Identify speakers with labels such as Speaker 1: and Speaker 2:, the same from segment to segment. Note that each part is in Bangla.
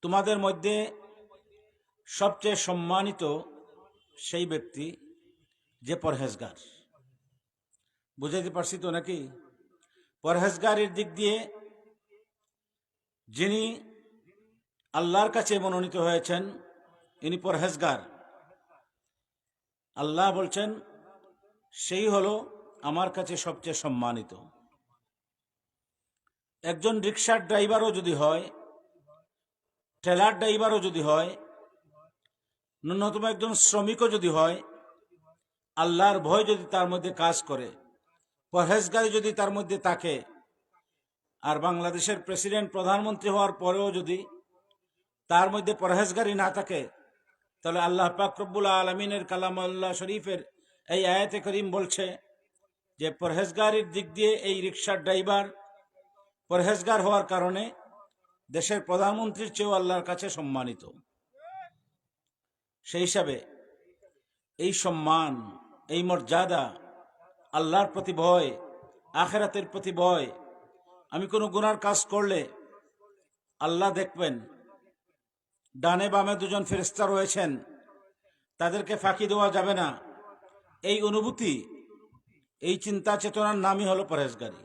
Speaker 1: তোমাদের মধ্যে সবচেয়ে সম্মানিত সেই ব্যক্তি যে পরহেজগার। বুঝাইতে পারছি তো নাকি? পরহেজগারের দিক দিয়ে যিনি আল্লাহর কাছে মনোনীত হয়েছেন, ইনি পরহেজগার। আল্লাহ বলছেন, সেই হলো আমার কাছে সবচেয়ে সম্মানিত। একজন রিক্সার ড্রাইভারও যদি হয় ঠেলার ড্রাইভারও যদি হয়, ন্যূনতম একজন শ্রমিকও যদি হয়, আল্লাহর ভয় যদি তার মধ্যে কাজ করে, পরহেজগারি যদি তার মধ্যে থাকে, আর বাংলাদেশের প্রেসিডেন্ট, প্রধানমন্ত্রী হওয়ার পরেও যদি তার মধ্যে পরহেজগারি না থাকে, তাহলে আল্লাহ পাকরবুল আলমিনের কালাম আল্লাহ শরীফের এই আয়াতে করিম বলছে যে পরহেজগারির দিক দিয়ে এই রিক্সার ড্রাইভার পরহেজগার হওয়ার কারণে দেশের প্রধানমন্ত্রীর চেয়েও আল্লাহর কাছে সম্মানিত। সেই হিসাবে এই সম্মান, এই মর্যাদা, আল্লাহর প্রতি ভয়, আখেরাতের প্রতি ভয়, আমি কোনো গুনার কাজ করলে আল্লাহ দেখবেন, ডানে বামে দুজন ফেরিস্তা রয়েছেন, তাদেরকে ফাঁকি দেওয়া যাবে না। এই অনুভূতি এই চিন্তা চেতনার নামই হলো পরেশগারি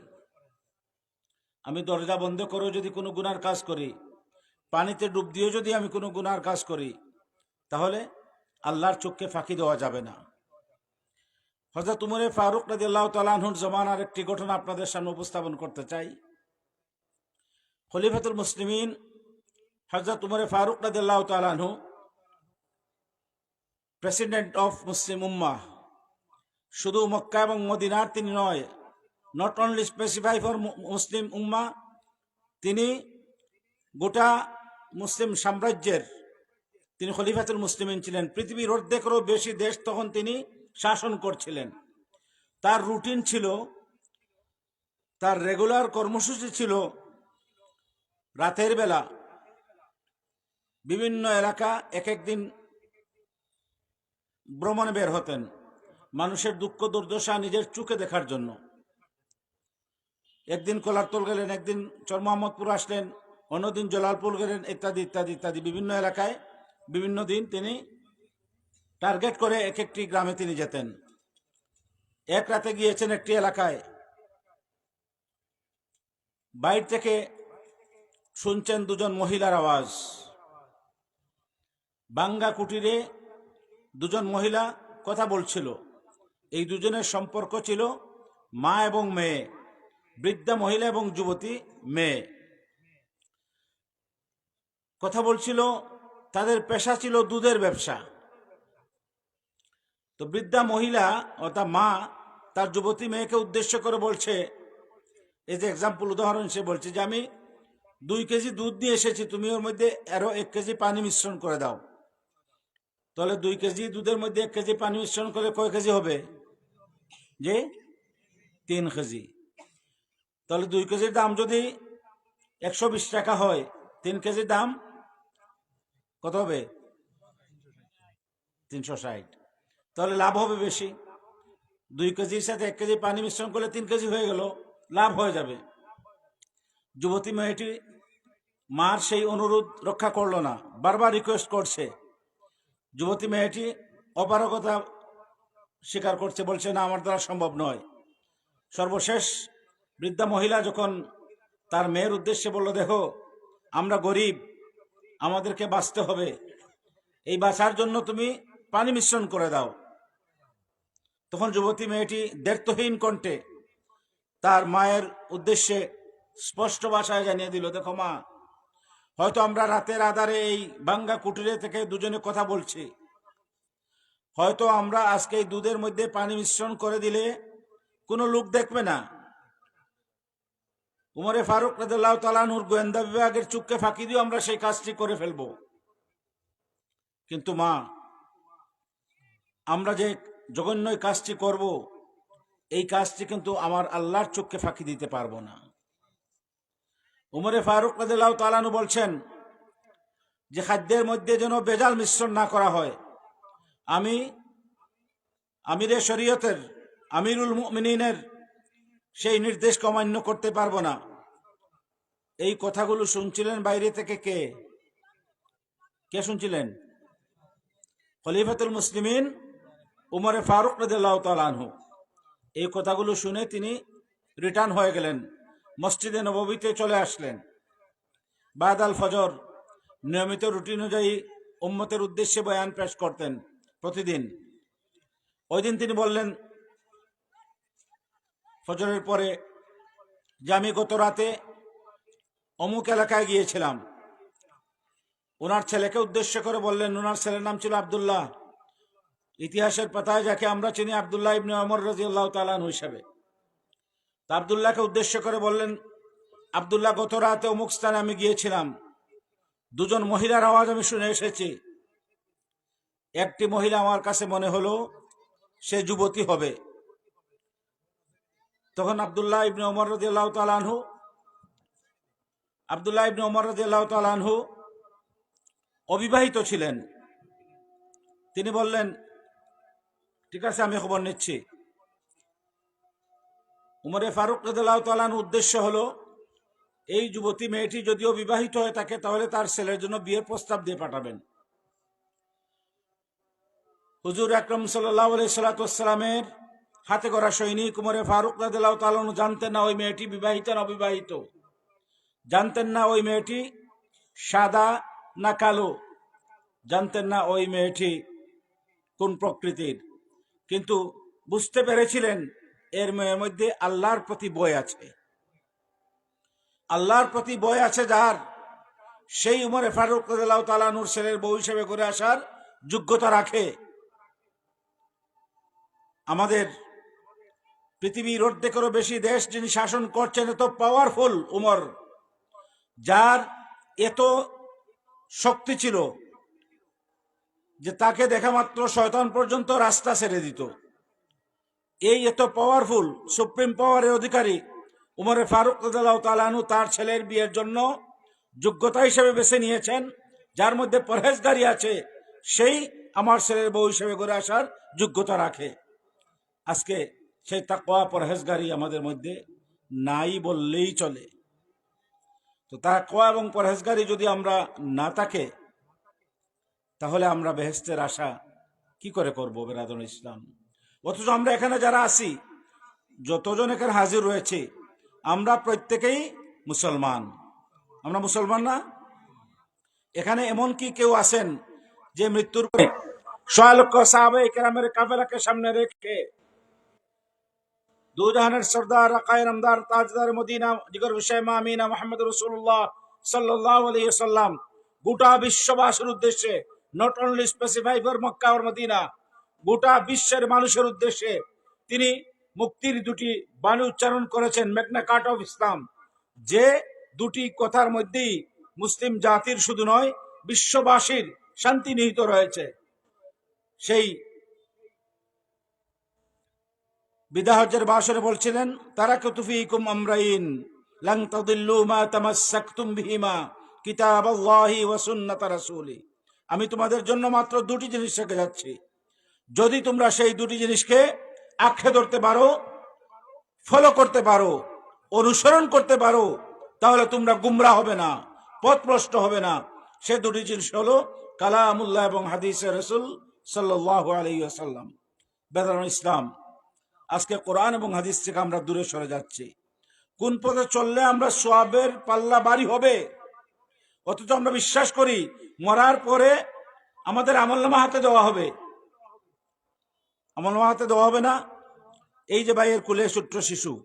Speaker 1: আমি দরজা বন্ধ করেও যদি কোনো গুনার কাজ করি, পানিতে ডুব দিয়েও যদি আমি কোনো গুনার কাজ করি, তাহলে আল্লাহর চোখকে ফাঁকি দেওয়া যাবে না। হজরত উমরে ফারুক রাজি আল্লাহ তালাহুর জমানার একটি ঘটনা আপনাদের সামনে উপস্থাপন করতে চাই। খলিফাতুল মুসলিমিন হজরত উমরে ফারুক রাজি আল্লাহ তালাহু প্রেসিডেন্ট অফ মুসলিম উম্মাহ শুধু মক্কা এবং মদিনার তিনি নয় not only specify for Muslim উম্মা তিনি গোটা মুসলিম সাম্রাজ্যের, তিনি খলিফাতুল মুসলিমিন ছিলেন। পৃথিবীর অর্ধেকেরও বেশি দেশ তখন তিনি শাসন করছিলেন। তার রুটিন ছিল, তার রেগুলার কর্মসূচি ছিল রাতের বেলা বিভিন্ন এলাকা এক একদিন ভ্রমণে বের হতেন। মানুষের দুঃখ দুর্দশা নিজের চোখে দেখার জন্য। একদিন কোলারতল গেলেন, একদিন চর মোহাম্মদপুর আসলেন, অন্যদিন জলালপুর গেলেন, ইত্যাদি ইত্যাদি ইত্যাদি, বিভিন্ন এলাকায় বিভিন্ন দিন তিনি টার্গেট করে এক একটি গ্রামে তিনি যেতেন। এক রাতে গিয়েছেন একটি এলাকায়। বাইর থেকে শুনছেন দুজন মহিলার আওয়াজ। বাঙ্গা কুটিরে দুজন মহিলা কথা বলছিল। এই দুজনের সম্পর্ক ছিল মা এবং মেয়ে, বৃদ্ধা মহিলা এবং যুবতী মেয়ে। কথা বলছিল, তাদের পেশা ছিল দুধের ব্যবসা। তো বৃদ্ধা মহিলা অর্থাৎ মা তার যুবতী মেয়েকে উদ্দেশ্য করে বলছে, এই যে এক্সাম্পল উদাহরণ সে বলছে যে, আমি দুই কেজি দুধ নিয়ে এসেছি, তুমি ওর মধ্যে আরও এক কেজি পানি মিশ্রণ করে দাও। তাহলে দুই কেজি দুধের মধ্যে এক কেজি পানি মিশ্রণ করলে কয় কেজি হবে? যে তিন কেজি। তাহলে দুই কেজির দাম যদি একশো বিশ টাকা হয়, তিন কেজির দাম কত হবে? তিনশো ষাট। তাহলে লাভ হবে বেশি। দুই কেজির সাথে এক কেজি পানি মিশ্রণ করলে তিন কেজি হয়ে গেল, লাভ হয়ে যাবে। যুবতী মেয়েটি মার সেই অনুরোধ রক্ষা করল না, বারবার রিকোয়েস্ট করছে। যুবতী মেয়েটি অপারগতা স্বীকার করছে, বলছে, না, আমার দ্বারা সম্ভব নয়। সর্বশেষ বৃদ্ধা মহিলা যখন তার মেয়ের উদ্দেশ্যে বলল, দেখো, আমরা গরিব, আমাদেরকে বাঁচতে হবে। এই বাঁচার জন্য তুমি পানি মিশ্রণ করে দাও। তখন যুবতী মেয়েটি দেড়তহীন কণ্ঠে তার মায়ের উদ্দেশ্যে স্পষ্ট ভাষায় জানিয়ে দিল, দেখো মা, হয়তো আমরা রাতের আধারে এই বাঙ্গা কুটিরে থেকে দুজনে কথা বলছি হয়তো আমরা আজকে এই দুধের মধ্যে পানি মিশ্রণ করে দিলে কোনো লোক দেখবে না। উমরে ফারুক রাদিল্লাহ তালানুর গোয়েন্দা বিভাগের চুপকে ফাঁকি দিয়ে আমরা সেই কাজটি করে ফেলব। কিন্তু মা, আমরা যে জঘন্য কাজটি করব, এই কাজটি কিন্তু আমার আল্লাহর চোখকে ফাঁকি দিতে পারব না। উমরে ফারুক রাদিল্লাহ তালানু বলছেন যে খাদ্যের মধ্যে যেন বেজাল মিশ্রণ না করা হয় আমি আমিরে শরীয়তের, আমিরুল মুমিনিনের সেই নির্দেশকে অমান্য করতে পারব না। এই কথাগুলো শুনছিলেন বাইরে থেকে কে? কে শুনছিলেন? খলিফাতুল মুসলিমিন উমরে ফারুক তালানহু এই কথাগুলো শুনে তিনি রিটার্ন হয়ে গেলেন, মসজিদে নববীতে চলে আসলেন। বাদ আল ফজর, নিয়মিত রুটিন অনুযায়ী উম্মতের উদ্দেশ্যে বয়ান পেশ করতেন। প্রতিদিন। ওই দিন তিনি বললেন, ফজরের পরে যে আমি গত রাতে অমুক এলাকায় গিয়েছিলাম ওনার ছেলেকে উদ্দেশ্য করে বললেন ওনার ছেলের নাম ছিল আবদুল্লাহ। ইতিহাসের পাতায় যাকে আমরা চিনি আবদুল্লাহ ইবনে অমর রাজি আল্লাহ তালান হিসাবে। তা আবদুল্লাহকে উদ্দেশ্য করে বললেন, আবদুল্লাহ গত রাতে অমুক স্থানে আমি গিয়েছিলাম। দুজন মহিলার আওয়াজ আমি শুনে এসেছি। একটি মহিলা আমার কাছে মনে হলো, সে যুবতী হবে। তখন আবদুল্লাহ ইবনে ওমর রাজি আল্লাহ তালানহু আবদুল্লাহ ইবনে ওমর রাজি আল্লাহ তালানহু অবিবাহিত ছিলেন। তিনি বললেন, ঠিক আছে, আমি খবর নিচ্ছি। উমরে ফারুক রাদিয়াল্লাহু তাআলার উদ্দেশ্য হলো, এই যুবতী মেয়েটি যদিও বিবাহিত হয়ে থাকে, তাহলে তার ছেলের জন্য বিয়ের প্রস্তাব দিয়ে পাঠাবেন। হুজুর আকরম সাল্লাহ সাল্লাতামের হাতে করা সৈনিক উমরে ফারুক রাদিয়াল্লাহু তাআলা জানতেন না ওই মেয়েটি বিবাহিত না অবিবাহিত। জানতেন না ওই মেয়েটি সাদা না কালো। জানতেন না ওই মেয়েটি কোন প্রকৃতির। কিন্তু বুঝতে পেরেছিলেন এর মেয়ের মধ্যে আল্লাহর প্রতি বই আছে। আল্লাহর প্রতি বই আছে যার। সেই উমরে ফারুক রাদিয়াল্লাহু তাআলা নূর ছেলের বউ হিসেবে করে আসার যোগ্যতা রাখে। আমাদের পৃথিবীর অর্ধেকেরও বেশি দেশ যিনি শাসন করছেন, এত পাওয়ারফুল উমর, যার এত শক্তি ছিল যে তাকে দেখা মাত্র শয়তান পর্যন্ত রাস্তা ছেড়ে দিত। এই এত পাওয়ারফুল সুপ্রিম পাওয়ারের অধিকারী উমরে ফারুক তালানু তার ছেলের বিয়ের জন্য যোগ্যতা হিসেবে বেছে নিয়েছেন, যার মধ্যে পরহেজগারি আছে, সেই আমার ছেলের বউ হিসেবে করে আসার যোগ্যতা রাখে। আজকে সেই তাকওয়া পরহেজগারি আমাদের মধ্যে নাই বললেই চলে। তো তাকওয়া এবং পরহেজগারি যদি আমরা না থাকে, তাহলে আমরা বেহেস্তের আশা কি করে করব বেরাদুল ইসলাম? অথচ আমরা এখানে যারা আছি, যতজন এখানে হাজির রয়েছে, আমরা প্রত্যেকেই মুসলমান। আমরা মুসলমান না? এখানে এমন কি কেউ আছেন যে মৃত্যুর পরে সোয়ালক্ষ সাহাবে কেরামের কাফেলাকে সামনে রেখে দুজাহানের সর্দার রাকায় রমদার তাজদার, মদিনা, জিগর হুসাইম আমিনা মোহাম্মদ রসুল্লাহ সাল্লাহ আলাহিসাল্লাম গোটা বিশ্ববাসীর উদ্দেশ্যে not only specify for Mecca or Medina, গোটা বিশ্বের মানুষের উদ্দেশ্যে তিনি মুক্তির দুটি বাণী উচ্চারণ করেছেন, মেঘনা কার্ট অফ ইসলাম। যে দুটি কথার মধ্যেই মুসলিম জাতির শুধু নয়, বিশ্ববাসীর শান্তি নিহিত রয়েছে। সেই বিদাহজের বাসরে বলছিলেন তারা কুতুফিকুম আমরাইন, লাং তাদিল্লু মা তামাসসাকতুম বিহিমা কিতাব আল্লাহি ওয়া সুন্নাত রাসূলি। আমি তোমাদের জন্য মাত্র দুটি জিনিস রেখে যাচ্ছি। যদি তোমরা সেই দুটি জিনিসকে আঁকড়ে ধরতে পারো ফলো করতে পারো, অনুসরণ করতে পারো, তাহলে তোমরা গুমরা হবে না, পথভ্রষ্ট হবে না। সে দুটি জিনিস হলো কালামুল্লাহ এবং হাদিসে রসুল সাল্লাহ আলাইসাল্লাম বেদান ইসলাম। আজকে কোরআন এবং হাদিস থেকে আমরা দূরে সরে যাচ্ছি। কোন পথে চললে আমরা সোয়াবের পাল্লা বাড়ি হবে? অথচ আমরা বিশ্বাস করি, মরার পরে আমাদের আমলনামা হাতে দেওয়া হবে। আমলনামা হাতে দেওয়া হবে না? এই যে ভাইয়ের কুলে ছোট্ট শিশু।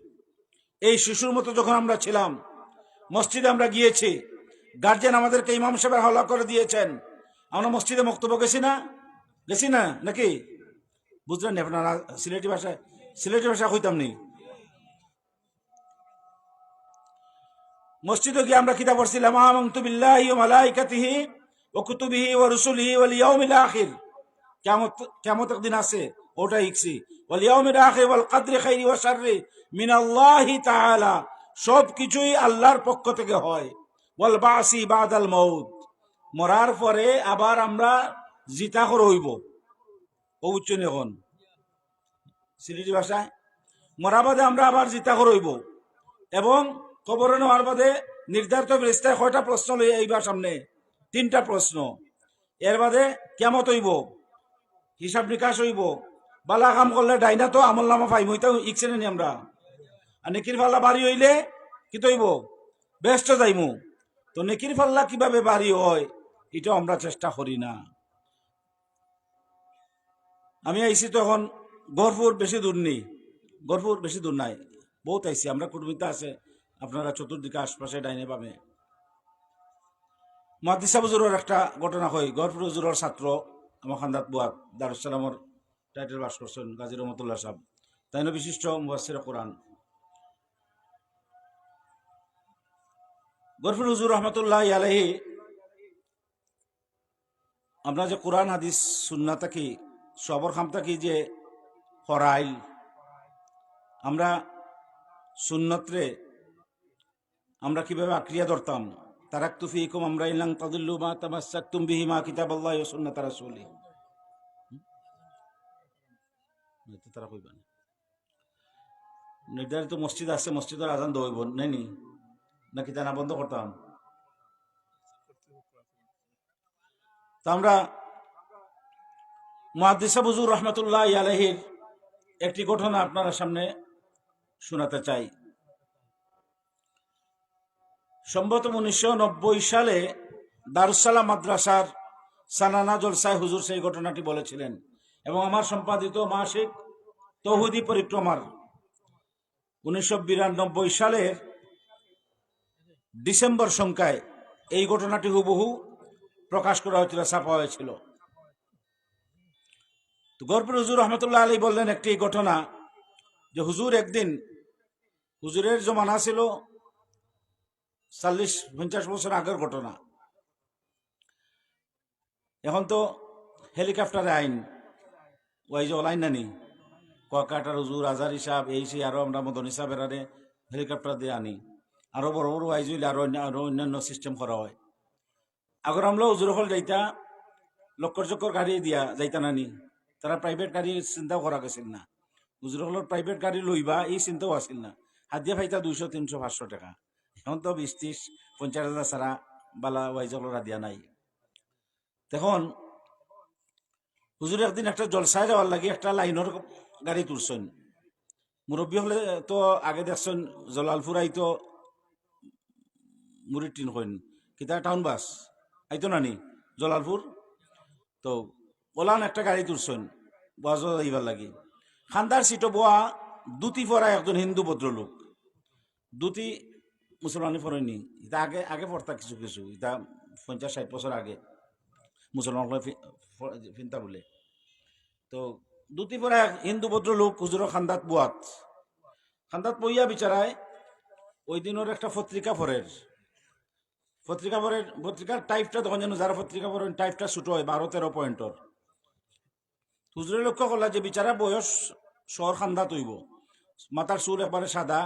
Speaker 1: এই শিশুর মতো যখন আমরা ছিলাম, মসজিদে আমরা গিয়েছি গার্জেন আমাদেরকে ইমাম সাহেবের হাওলা করে দিয়েছেন। আমরা মসজিদে বক্তব্য গেছি না? গেছি না? নাকি? বুঝলেন আপনারা সিলেটি ভাষায়? সিলেটি ভাষা হইতাম নেই। মসজিদে গিয়ে আমরা কিতাব পড়ছিলাম, আমন্তু বিল্লাহি ওয়া মালাইকাতিহি ওয়া কুতুবিহি ওয়া রুসুলিহি ওয়াল ইয়াউমিল আখির। কিয়ামত কিয়ামত দিন আছে, ওটা ইকছি ওয়াল ইয়াউমিল আখির ওয়াল কদরি খাইরি ওয়া শাররি মিনাল্লাহি তাআলা। সব কিছুই আল্লাহর পক্ষ থেকে হয়। ওয়াল বাসি বাদাল মউত। মরার পরে আবার আমরা জিতা করে হইব। ও উচ্চ এখন সিলেটি ভাষায়। মরা বাদে আমরা আবার জিতা করইব এবং কবরে নেওয়ার বাদে নির্ধারিত ফেরিস্তায় কয়টা প্রশ্ন লই এইবার সামনে? তিনটা প্রশ্ন। এর বাদে কেমত হইব, হিসাব নিকাশ হইব। বালা কাম করলে ডাইনা তো আমল নামা পাইব এটা ইকছেনে নি আমরা। আর নেকির ফাল্লা বাড়ি হইলে কি তৈব ব্যস্ত যাইমু। তো নেকির ফাল্লা কীভাবে বাড়ি হয় এটা আমরা চেষ্টা করি না। আমি আইছি তো গড়পুর বেশি দূর নেই গড়পুর বেশি দূর নাই। বহুত আইছি, আমরা কুটুমিতা আছে, আপনারা চতুর্দিকে আশপাশে ডাইনে পাবে মহাদিসা হুজুরের একটা ঘটনা হয় গড়পুর হুজুরের ছাত্র আমার খান্দাত বুয়াত দারুসালামর টাইটেল বাস করছেন গাজী রহমতুল্লাহ সাহেব। তাই বিশিষ্ট মুবাসির কোরআন। গরফুল হুজুর রহমতুল্লাহ আলহি আমরা যে কোরআন, হাদিস সুন্না থাকি, সবর খাম থাকি যে হরাইল আমরা সুন্নতরে আমরা কীভাবে আক্রিয়া ধরতাম? তারাক তুফি ইকুম আমরা ইলাং তাদুল্লু মা তামাসাক তুম বিহি মা কিতাব আল্লাহ সুন্নাত রাসূলি। তারা কইবা না। নির্ধারিত মসজিদ আছে, মসজিদের আজান দইব নেনি নাকি তা না বন্ধ করতাম? তা আমরা মহাদিসা বুজুর রহমতুল্লাহ আলহির একটি ঘটনা আপনারা সামনে শোনাতে চাই। সম্ভবত উনিশশো নব্বই সালে দারুসালাম মাদ্রাসার সানানা জলসায় হুজুর সেই ঘটনাটি বলেছিলেন এবং আমার সম্পাদিত মাসিক তহুদি পরিক্রমার উনিশশো বিরানব্বই সালের ডিসেম্বর সংখ্যায় এই ঘটনাটি হুবহু প্রকাশ করা হয়েছিল, ছাপা হয়েছিল। তো গরপুর হুজুর রহমতুল্লাহ আলী বললেন একটি ঘটনা যে হুজুর একদিন হুজুরের জমানা ছিল চল্লিশ, পঞ্চাশ বছর আগের ঘটনা। এখন তো হেলিকপ্টারে আইন। ওই যে অলাইন নানি ককাটার হুজুর, আজার হিসাব এই সেই আরও আমরা মদন হিসাবের আরে হেলিকপ্টার দিয়ে আনি। আরও বড় বড় আইজ হইলে আরও আরও অন্যান্য সিস্টেম করা হয়। আগর আমরা হুজুর হল যাইতা, লক্কর চক্কর গাড়ি দিয়া যাইতা নানি। তারা প্রাইভেট গাড়ি চিন্তাও করা গেছিল না। হুজুর হলের প্রাইভেট গাড়ি লইবা এই চিন্তাও আছিল না। হাত দিয়ে ফাইতা দুইশো, তিনশো, পাঁচশো টাকা। এখন তো বিশ ত্রিশ পঞ্চাশ হাজার ছাড়া বালা ওয়াইজলরা দিয়া নাই। তখন হুজুর একদিন একটা জলসায় যাওয়ার লাগে একটা লাইনের গাড়ি তুলছেন মুরব্বী হলে তো আগে দেখছেন জলালপুর আইতো মুড়ির টিন কইন কিতা টাউন বাস আইতো নানি? জলালপুর তো ওলান একটা গাড়ি তুলছেন বাজ যাইবার লাগি। খান্দার সিটো বোয়া দুটি পরা একজন হিন্দু ভদ্রলোক। দুটি মুসলমানি পড়েনি এটা আগে আগে পড়তা কিছু কিছু। এটা পঞ্চাশ ষাট বছর আগে মুসলমান ফিনতা বলে। তো দুটি পরে হিন্দু ভদ্রলোক হুজুর খান্দাত বুয়াত। খান্দাত বইয়া বিচারায় ওই দিনের একটা পত্রিকা পড়ের পত্রিকা পড়ের পত্রিকার টাইপটা তখন যেন যারা পত্রিকা পড়েন টাইপটা ছোট হয় বারো তেরো পয়েন্টর হুজুরে লক্ষ্য করলা যে বিচারা বয়স সর খান্দা তৈব। মাতার চুল একবারে সাদা,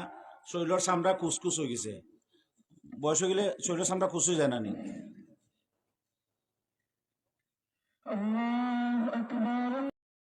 Speaker 1: শরীরের চামড়া কুচকুচ হয়ে গেছে। বয়স হয়ে গেলে শরীরের চামড়া কুচ হয়ে যায়
Speaker 2: না নি।